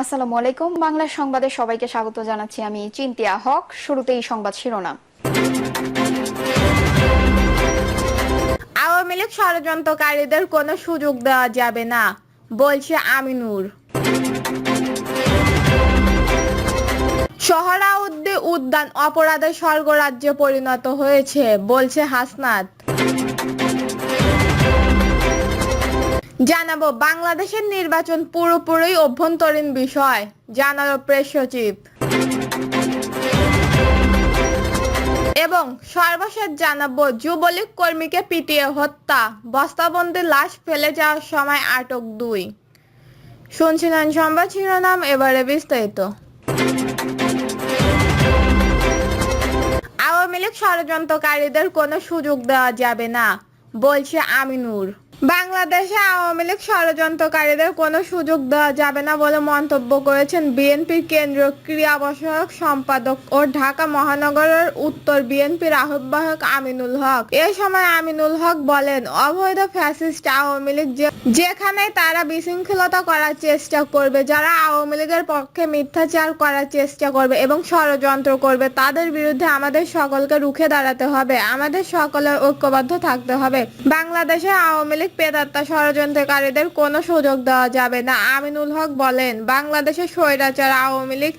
আসসালামু আলাইকুম। বাংলা সংবাদে সবাইকে স্বাগত জানাচ্ছি আমি চিন্তিয়া হক। শুরুতেই সংবাদ শিরোনাম। আওয়ামী লীগ ষড়যন্ত্রকারীদের কোনো সুযোগ দেওয়া যাবে না, বলছে আমিনুর। সোহরাউদ্দি উদ্যান অপরাধের স্বর্গরাজ্যে পরিণত হয়েছে, বলছে হাসনাত। জানাব, বাংলাদেশের নির্বাচন পুরোপুরি অভ্যন্তরীণ বিষয়, জানালো প্রেস সচিব। এবং সর্বশেষ জানাব, যুবলীগ কর্মীকে পিটিয়ে হত্যা, বস্তাবন্দি লাশ ফেলে যাওয়ার সময় আটক দুই। শুনছিলেন সংবাদ শিরোনাম, এবারে বিস্তারিত। আওয়ামী লীগ ষড়যন্ত্রকারীদের কোনো সুযোগ দেওয়া যাবে না, বলছে আমিনুর। বাংলাদেশে আওয়ামী লীগ ষড়যন্ত্রকারীদের কোনো সুযোগ দেওয়া যাবে না বলে মন্তব্য করেছেন বিএনপির কেন্দ্রীয় ক্রীড়া বিষয়ক সম্পাদক ও ঢাকা মহানগরের উত্তর বিএনপির আহ্বায়ক আমিনুল হক। এ সময় আমিনুল হক বলেন, অবৈধ ফ্যাসিস্ট আওয়ামী লীগ যেখানে তারা বিশৃঙ্খলতা করার চেষ্টা করবে, যারা আওয়ামী লীগের পক্ষে মিথ্যাচার করার চেষ্টা করবে এবং ষড়যন্ত্র করবে, তাদের বিরুদ্ধে আমাদের সকলকে রুখে দাঁড়াতে হবে। আমাদের সকলের ঐক্যবদ্ধ থাকতে হবে। বাংলাদেশে আওয়ামী লীগ পেদাত্তা ষড়যন্ত্রকারীদের কোনো সুযোগ দেওয়া যাবে না। আমিনুল হক বলেন বাংলাদেশে স্বৈরাচার আওয়ামী লীগ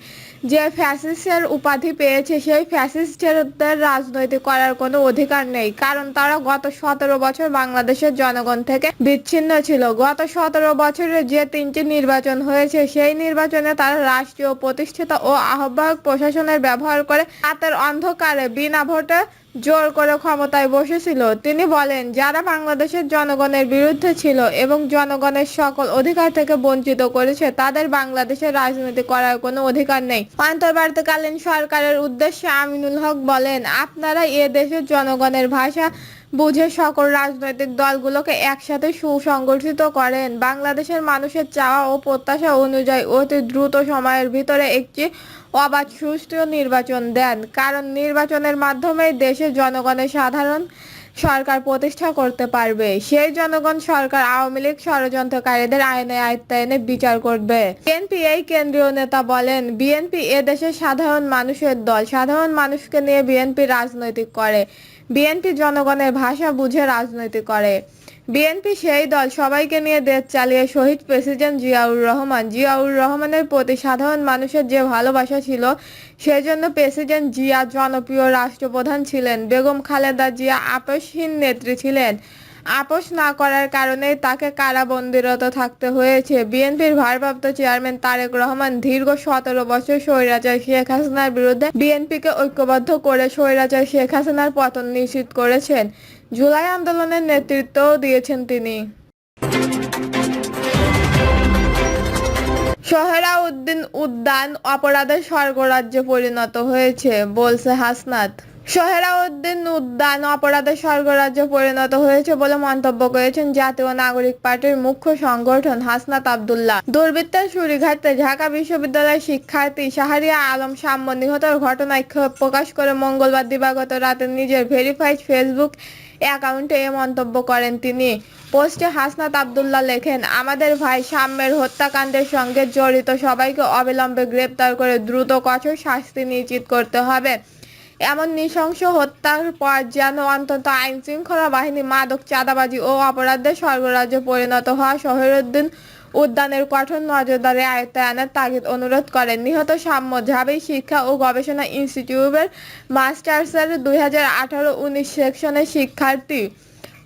যে ফ্যাসিস্টের উপাধি পেয়েছে, সেই ফ্যাসিস্টদের রাজনৈতিক করার কোনো অধিকার নেই, কারণ তারা গত সতেরো বছর বাংলাদেশের জনগণ থেকে বিচ্ছিন্ন ছিল। গত সতেরো বছরে যে তিনটি নির্বাচন হয়েছে, সেই নির্বাচনে তারা রাষ্ট্রীয় প্রতিষ্ঠিত ও আহ্বায়ক প্রশাসনের ব্যবহার করে রাতের অন্ধকারে বিনা ভোটে জোর করে ক্ষমতায় বসেছিল। তিনি বলেন, যারা বাংলাদেশের জনগণের বিরুদ্ধে ছিল এবং জনগণের সকল অধিকার থেকে বঞ্চিত করেছে, তাদের বাংলাদেশের রাজনীতি করার কোনো অধিকার নেই। অন্তর্বর্তীকালীন সরকারের উদ্দেশ্যে আমিনুল হক বলেন, আপনারা এ দেশের জনগণের ভাষা বুঝে সকল রাজনৈতিক দলগুলোকে একসাথে সুসংগঠিত করেন। বাংলাদেশের মানুষের চাওয়া ও প্রত্যাশা অনুযায়ী অতি দ্রুত সময়ের ভিতরে একটি অবাধ সুষ্ঠু নির্বাচন দেন, কারণ নির্বাচনের মাধ্যমেই দেশের জনগণের সাধারণ সরকার প্রতিষ্ঠা করতে পারবে। সেই জনগণ সরকার আওয়ামী লীগ ষড়যন্ত্রকারীদের আইনে আয়ত্তায়নে বিচার করবে। বিএনপি এই কেন্দ্রীয় নেতা বলেন, বিএনপি এদেশের সাধারণ মানুষের দল, সাধারণ মানুষকে নিয়ে বিএনপি রাজনৈতিক করে। বিএনপি জনগণের ভাষা বুঝে রাজনৈতিক করে। বিএনপি সেই দল সবাইকে নিয়ে দেশ চালিয়ে শহীদ প্রেসিডেন্ট জিয়াউর রহমান। জিয়াউর রহমানের প্রতি সাধারণ মানুষের যে ভালোবাসা ছিল, সেজন্য প্রেসিডেন্ট জিয়া জনপ্রিয় রাষ্ট্রপ্রধান ছিলেন। বেগম খালেদা জিয়া আপসহীন নেত্রী ছিলেন। আপোষ না করার কারণে তাকে কারাবন্দিরত থাকতে হয়েছে। বিএনপির ভারপ্রাপ্ত চেয়ারম্যান তারেক রহমান দীর্ঘ সতেরো বছর স্বৈরাচার শেখ হাসিনার বিরুদ্ধে বিএনপিকে ঐক্যবদ্ধ করে স্বৈরাচার শেখ হাসিনার পতন নিশ্চিত করেছেন। জুলাই আন্দোলনের নেতৃত্ব দিয়েছেন তিনি। সোহরাউদ্দিন উদ্যান অপরাধের স্বর্গরাজ্যে পরিণত হয়েছে, বলছে হাসনাত। সোহরাউদ্দিন উদ্যান অপরাধের স্বর্গরাজ্যে পরিণত হয়েছে বলে মন্তব্য করেছেন জাতীয় নাগরিক পার্টির মুখ্য সংগঠন হাসনাত আবদুল্লাহ। দুর্বৃত্তের সুরিঘাটতে ঢাকা বিশ্ববিদ্যালয়ের শিক্ষার্থী শাহরিয়া আলম সাম্য নিহতের ঘটনায় ক্ষোভ প্রকাশ করে মঙ্গলবার দিবাগত রাতে নিজের ভেরিফাইড ফেসবুক অ্যাকাউন্টে এ মন্তব্য করেন তিনি। পোস্টে হাসনাত আবদুল্লাহ লেখেন, আমাদের ভাই সাম্যের হত্যাকাণ্ডের সঙ্গে জড়িত সবাইকে অবিলম্বে গ্রেপ্তার করে দ্রুত কঠোর শাস্তি নিশ্চিত করতে হবে। এমন নৃশংস হত্যার পর যেন অন্তত আইন শৃঙ্খলা বাহিনী মাদক, চাঁদাবাজি ও অপরাধের স্বর্গরাজ্যে পরিণত হওয়া শহীদুদ্দিন উদ্যানের কঠোর নজরদারি আয়ত্তায়নের তাগিদ অনুরোধ করেন। নিহত সাম্য ঝাবি শিক্ষা ও গবেষণা ইনস্টিটিউটের মাস্টার্সের দুই হাজার আঠারো উনিশ সেকশনের শিক্ষার্থী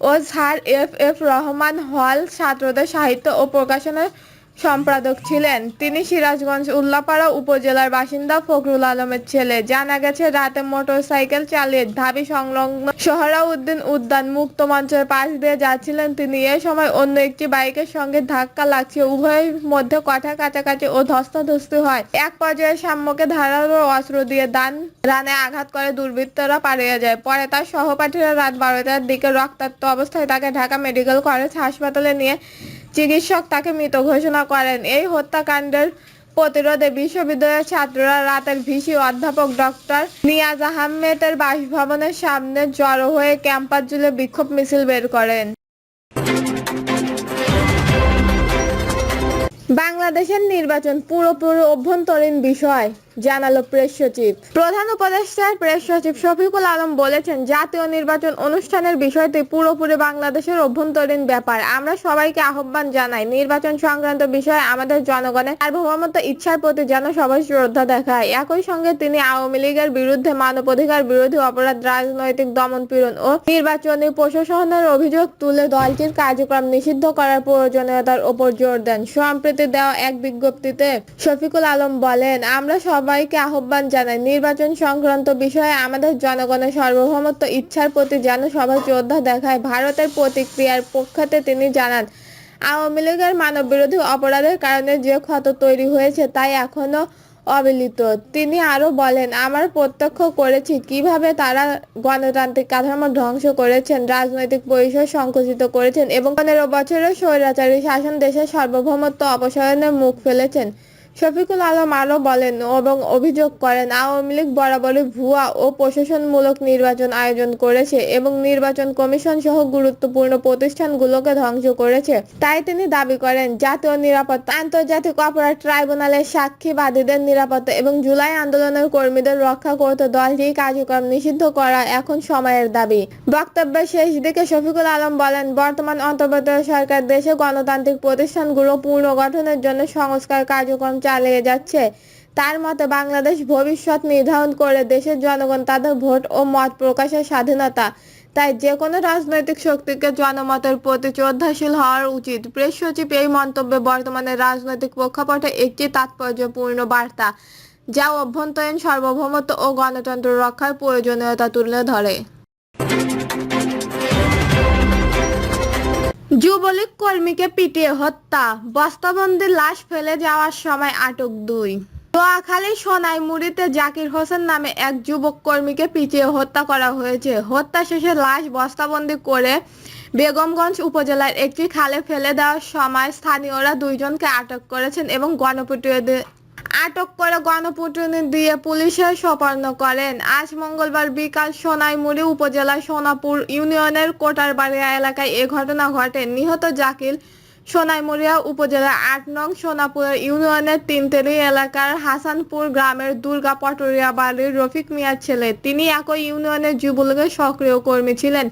ও sir F F Rahman hall ছাত্রদের সাহিত্য ও প্রকাশনের সম্পাদক ছিলেন। তিনি সিরাজগঞ্জ উল্লাপাড়া উপজেলার বাসিন্দা ফখরুল আলমের ছেলে। জানা গেছে, রাতে মোটরসাইকেল চালিয়ে ঢাবি সংলগ্ন সোহরাউদ্দিন উদ্যান মুক্ত মঞ্চের পাশ দিয়ে যাচ্ছিলেন তিনি। এ সময় অন্য একটি বাইকের সঙ্গে ধাক্কা লাগছে। উভয়ের মধ্যে কথা কাছাকাছি ও ধস্তাধস্তি হয়। এক পর্যায়ে সাম্যকে ধারালো অস্ত্র দিয়ে দান রানে আঘাত করে দুর্বৃত্তরা পালিয়ে যায়। পরে তার সহপাঠীরা রাত বারোটার দিকে রক্তাক্ত অবস্থায় তাকে ঢাকা মেডিকেল কলেজ হাসপাতালে নিয়ে চিকিৎসক তাকে মৃত ঘোষণা করেন। এই হত্যাকাণ্ডের প্রতিরোধে বিশ্ববিদ্যালয়ের ছাত্ররা রাতের ভিসি অধ্যাপক ডক্টর নিয়াজ আহমেদের বাসভবনের সামনে জড়ো হয়ে ক্যাম্পাস জুড়ে বিক্ষোভ মিছিল বের করেন। বাংলাদেশের নির্বাচন পুরোপুরি অভ্যন্তরীণ বিষয়। জানালো প্রেস সচিব। প্রধান উপদেষ্টার প্রেস সচিব শফিকুল আলম বলেছেন, জাতীয় নির্বাচন অনুষ্ঠানের বিষয়টি পুরোপুরি বাংলাদেশের অভ্যন্তরীণ ব্যাপার। আমরা সবাইকে আহ্বান জানাই, নির্বাচন সংক্রান্ত বিষয়ে আমাদের জনগণের সার্বভৌমত্ব, ইচ্ছার প্রতি যেন সবাই শ্রদ্ধা দেখায়। একই সঙ্গে তিনি আওয়ামী লীগের বিরুদ্ধে মানবাধিকার বিরোধী অপরাধ, রাজনৈতিক দমনপীড়ন ও নির্বাচনী প্রশাসনের অভিযোগ তুলে দলটির কার্যক্রম নিষিদ্ধ করার প্রয়োজনীয়তার ওপর জোর দেন। সম্প্রতি দেওয়া এক বিজ্ঞপ্তিতে শফিকুল আলম বলেন, আমরা সবাইকে আহ্বান জানাই নির্বাচন সংক্রান্ত বিষয়ে আমাদের জনগণের সার্বভৌমত্ব, ইচ্ছার প্রতি যেন সবাই শ্রদ্ধা দেখায়, ভারতের প্রতিক্রিয়ার পক্ষতে তিনি জানান, আওয়ামী লীগের মানববিরোধী অপরাধের কারণে যে ক্ষত তৈরি হয়েছে তাই এখনও অবিলিত তিনি আরও বলেন, আমার প্রত্যক্ষ করেছি কীভাবে তারা গণতান্ত্রিক কাঠামো ধ্বংস করেছেন, রাজনৈতিক পরিসর সংকুচিত করেছেন এবং পনেরো বছরের স্বৈরাচারী শাসন দেশের সার্বভৌমত্ব অপসারণের মুখ ফেলেছেন। শফিকুল আলম আরও বলেন এবং অভিযোগ করেন, আওয়ামী লীগ বরাবরই ভুয়া ও প্রশাসনমূলক নির্বাচন আয়োজন করেছে এবং নির্বাচন কমিশন সহ গুরুত্বপূর্ণ প্রতিষ্ঠানগুলোকে ধ্বংস করেছে। তাই তিনি দাবি করেন, জাতীয় নিরাপত্তা, আন্তর্জাতিক অপরাধ ট্রাইব্যুনালের সাক্ষীবাদীদের নিরাপত্তা এবং জুলাই আন্দোলনের কর্মীদের রক্ষা করতে দলটি কার্যক্রম নিষিদ্ধ করা এখন সময়ের দাবি। বক্তব্যের শেষ দিকে শফিকুল আলম বলেন, বর্তমান অন্তর্বর্তী সরকার দেশে গণতান্ত্রিক প্রতিষ্ঠানগুলো পুনর্গঠনের জন্য সংস্কার কার্যক্রম চালিয়ে যাচ্ছে। তার মতে, বাংলাদেশ ভবিষ্যৎ নির্ধারণ করে দেশের জনগণ তাদের ভোট ও মত প্রকাশের স্বাধীনতা। তাই যে কোনো রাজনৈতিক শক্তিকে জনমতের প্রতি শ্রদ্ধাশীল হওয়ার উচিত। প্রেস সচিব এই মন্তব্যে বর্তমানে রাজনৈতিক প্রেক্ষাপটে একটি তাৎপর্যপূর্ণ বার্তা, যা অভ্যন্তরীণ সার্বভৌমত্ব ও গণতন্ত্র রক্ষার প্রয়োজনীয়তা তুলে ধরে। যুবলীগ কর্মীকে পিটিয়ে হত্যা বস্তাবন্দির লাশ ফেলে যাওয়ার সময় আটক দুই। নোয়াখালী সোনাইমুড়িতে জাকির হোসেন নামে এক যুবক কর্মীকে পিটিয়ে হত্যা করা হয়েছে। হত্যা শেষে লাশ বস্তাবন্দি করে বেগমগঞ্জ উপজেলার একটি খালে ফেলে দেওয়ার সময় স্থানীয়রা দুইজনকে আটক করেছেন এবং গণপিটুয়ে আটক করে গণপুটুনি দিয়ে পুলিশে সোপর্ণ করেন। আজ মঙ্গলবার বিকাল সোনাইমুড়ি উপজেলার সোনাপুর ইউনিয়নের কোটারবাড়িয়া এলাকায় এ ঘটনা ঘটে। নিহত জাকিল সোনাইমুড়িয়া উপজেলার আট নং সোনাপুর ইউনিয়নের তিনতেলি এলাকার হাসানপুর গ্রামের দুর্গা পটরিয়া বাড়ির রফিক মিয়ার ছেলে। তিনি একই ইউনিয়নের যুবলীগের সক্রিয় কর্মী ছিলেন।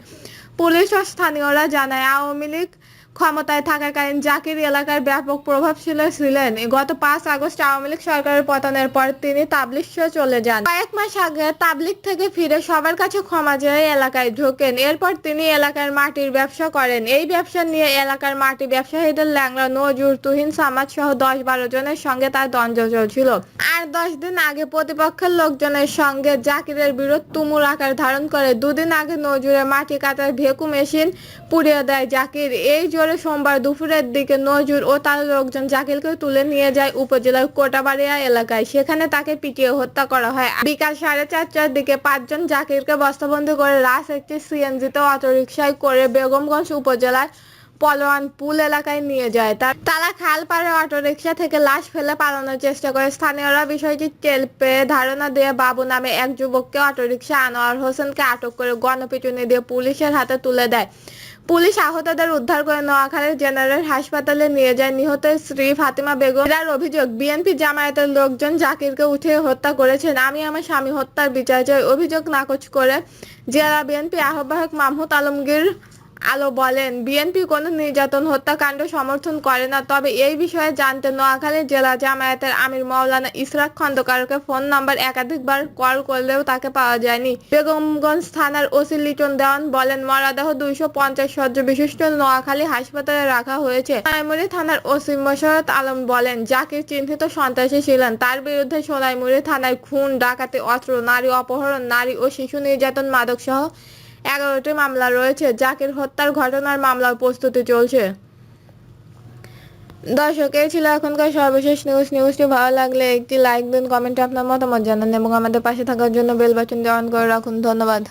পুলিশ ও স্থানীয়রা জানায়, আওয়ামী লীগ ক্ষমতায় থাকাকালীন জাকির এলাকার ব্যাপক প্রভাবশীল ছিলেন। গত পাঁচ আগস্ট আওয়ামী লীগ সরকারের পতনের পর তিনি তাবলিগ চলে যান। কয়েক মাস আগে তাবলিগ থেকে ফিরে সবার কাছে ক্ষমা চেয়ে এলাকায় ঢোকেন। এরপর তিনি এলাকার মাটির ব্যবসা করেন। এই ব্যবসা নিয়ে এলাকার মাটি ব্যবসায়ীদের ল্যাংড়া নজরুল তুহিন সামাজ সহ দশ বারো জনের সঙ্গে তার দ্বন্দ্ব চলছিল। আর দশ দিন আগে প্রতিপক্ষের লোকজনের সঙ্গে জাকিরের বিরোধ তুমুল আকার ধারণ করে। দুদিন আগে নজরুলের মাটি কাটার ভেকু মেশিন পুড়িয়ে দেয় জাকির। এই জোরে সোমবার দুপুরের দিকে নজরুল ও তার লোকজন জাকিরকে তুলে নিয়ে যায় উপজেলার কোটাবাড়িয়া এলাকায়। সেখানে তাকে পিটিয়ে হত্যা করা হয়। বিকাল সাড়ে চারটার দিকে পাঁচজন জাকিরকে বস্তাবন্দি করে লাশ একটি সিএনজিতে অটোরিকশায় করে বেগমগঞ্জ উপজেলার পলোয়ান পুল এলাকায় নিয়ে যায়। তার তারা খাল পাড়ে অটোরিকশা থেকে লাশ ফেলে পালানোর চেষ্টা করে। স্থানীয়রা বিষয়টি টের পেয়ে ধারণা দিয়ে বাবু নামে এক যুবককে অটোরিকশা আনোয়ার হোসেনকে আটক করে গণপিটুনি দিয়ে পুলিশের হাতে তুলে দেয়। পুলিশ আহতদের উদ্ধার করে নোয়াখালীর জেনারেল হাসপাতালে নিয়ে যায়। নিহত স্ত্রী ফাতিমা বেগম এর অভিযোগ। বিএনপি জামায়াতের লোকজন জাকিরকে উঠে হত্যা করেছেন। আমি আমার স্বামী হত্যার বিচার চাই। অভিযোগ নাকচ করে জেলা বিএনপি আহ্বায়ক মাহমুদ আলমগীর আলো বলেন, বিএনপি কোনো নির্যাতন, হত্যাকাণ্ড সমর্থন করে না। তবে এই বিষয়ে জানতে নোয়াখালী জেলা জামায়াতের আমির মাওলানা ইসরাক খন্দকারকে ফোন নাম্বার একাধিকবার কল করলেও তাকে পাওয়া যায়নি। বেগমগঞ্জ থানার ওসি লিটন দেওয়ান বলেন, মরাদেহ দুইশো পঞ্চাশ সজ্জ বিশিষ্ট নোয়াখালী হাসপাতালে রাখা হয়েছে। সোনাইমুড়ি থানার ওসি মোশারত আলম বলেন, জাকির চিহ্নিত সন্ত্রাসী ছিলেন। তার বিরুদ্ধে সোনাইমুড়ি থানায় খুন, ডাকাতি, অস্ত্র, নারী অপহরণ, নারী ও শিশু নির্যাতন মাদক সহ এগারোটি মামলা রয়েছে, জাকির হত্যার ঘটনার মামলার প্রস্তুতি চলছে। দর্শক, এই ছিল এখনকার সর্বশেষ নিউজ নিউজটি ভালো লাগলে একটি লাইক দিন কমেন্টে আপনার মতামত জানান এবং আমাদের পাশে থাকার জন্য বেল বাটনটি অন করে রাখুন। ধন্যবাদ।